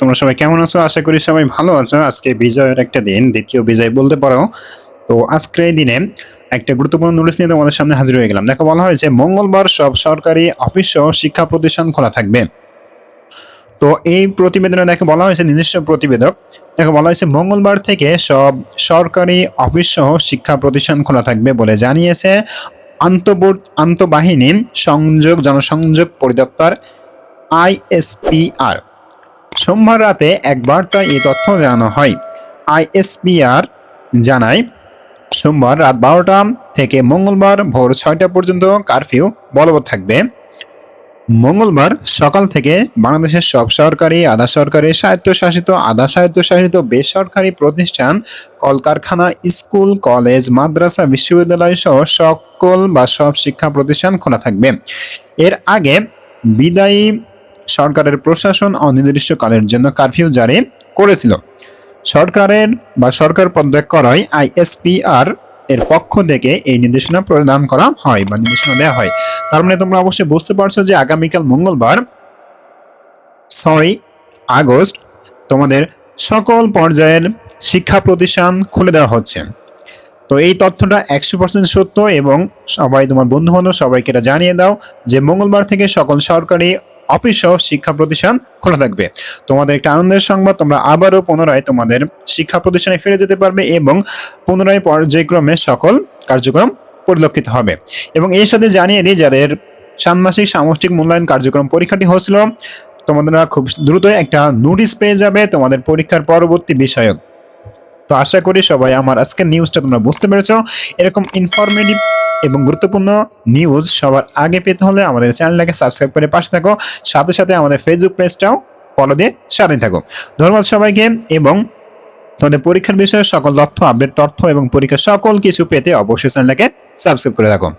তোমরা সবাই কেমন আছো? আশা করি সবাই ভালো আছো। আজকে বিজয়ের একটা দিন, দ্বিতীয় বিজয় বলতে পারো। তো আজকের এই দিনে একটা গুরুত্বপূর্ণ নোটিশ নিয়ে তোমাদের সামনে হাজির হয়ে গেলাম। দেখো, বলা হয়েছে, মঙ্গলবার সব সরকারি অফিস সহ শিক্ষা প্রতিষ্ঠান খোলা থাকবে। তো এই প্রতিবেদনে দেখো, বলা হয়েছে, নিজস্ব প্রতিবেদক। দেখো, বলা হয়েছে, মঙ্গলবার থেকে সব সরকারি অফিস সহ শিক্ষা প্রতিষ্ঠান খোলা থাকবে বলে জানিয়েছে আন্তঃবাহিনী সংযোগ, জনসংযোগ পরিদপ্তর। আইএসপিআর সোমবার রাতে এক বার্তায় এই তথ্য জানানো হয়। আইএসপিআর জানায়, সোমবার রাত বারোটা থেকে মঙ্গলবার ভোর ছয়টা পর্যন্ত কারফিউ বলবৎ থাকবে। মঙ্গলবার সকাল থেকে বাংলাদেশের সব সরকারি, আধা সরকারি, স্বায়ত্তশাসিত, আধা স্বায়ত্তশাসিত বেসরকারি প্রতিষ্ঠান, কলকারখানা, স্কুল, কলেজ, মাদ্রাসা, বিশ্ববিদ্যালয় সহ সকল বা সব শিক্ষা প্রতিষ্ঠান খোলা থাকবে। এর আগে বিদায়ী সরকারের প্রশাসন অনির্দিষ্টকালের জন্য কারফিউ জারি করেছিল। সরকারের বা সরকার পদত্যাগ করায় আইএসপিআর এর পক্ষ থেকে এই নির্দেশনা প্রদান করা হয় বা নির্দেশনা দেওয়া হয়। তার মানে তোমরা অবশ্যই বুঝতে পারছ যে আগামীকাল মঙ্গলবার ছয় আগস্ট তোমাদের সকল পর্যায়ের শিক্ষা প্রতিষ্ঠান খুলে দেওয়া হচ্ছে। তো এই তথ্যটা একশো পার্সেন্ট সত্য এবং সবাই তোমার বন্ধু বান্ধব সবাইকে এটা জানিয়ে দাও যে মঙ্গলবার থেকে সকল সরকারি অফিস সহ শিক্ষা প্রতিষ্ঠান খোলা থাকবে। তোমাদের একটা আনন্দের সংবাদ, তোমরা আবারও পুনরায় তোমাদের শিক্ষা প্রতিষ্ঠানে ফিরে যেতে পারবে এবং পুনরায় পর্যায়ক্রমে সকল কার্যক্রম পরিলক্ষিত হবে। এবং এর সাথে জানিয়ে দিই, যাদের ষান্মাসিক সামষ্টিক মূল্যায়ন কার্যক্রম পরীক্ষাটি হয়েছিল তোমরা খুব দ্রুতই একটা নোটিশ পেয়ে যাবে তোমাদের পরীক্ষার পরবর্তী বিষয়ক। তো আশা করি সবাই আমার আজকের নিউজটা তোমরা বুঝতে পেরেছ। এরকম ইনফরমেটিভ এবং গুরুত্বপূর্ণ নিউজ সবার আগে পেতে হলে আমাদের চ্যানেলটাকে সাবস্ক্রাইব করে পাশে থাকো। সাথে সাথে আমাদের ফেসবুক পেজটাও ফলো দিয়ে সাথে থাকো। ধন্যবাদ সবাইকে এবং তোমাদের পরীক্ষার বিষয়ে সকল তথ্য আপডেট তথ্য এবং পরীক্ষার সকল কিছু পেতে অবশ্যই চ্যানেলটাকে সাবস্ক্রাইব করে রাখো।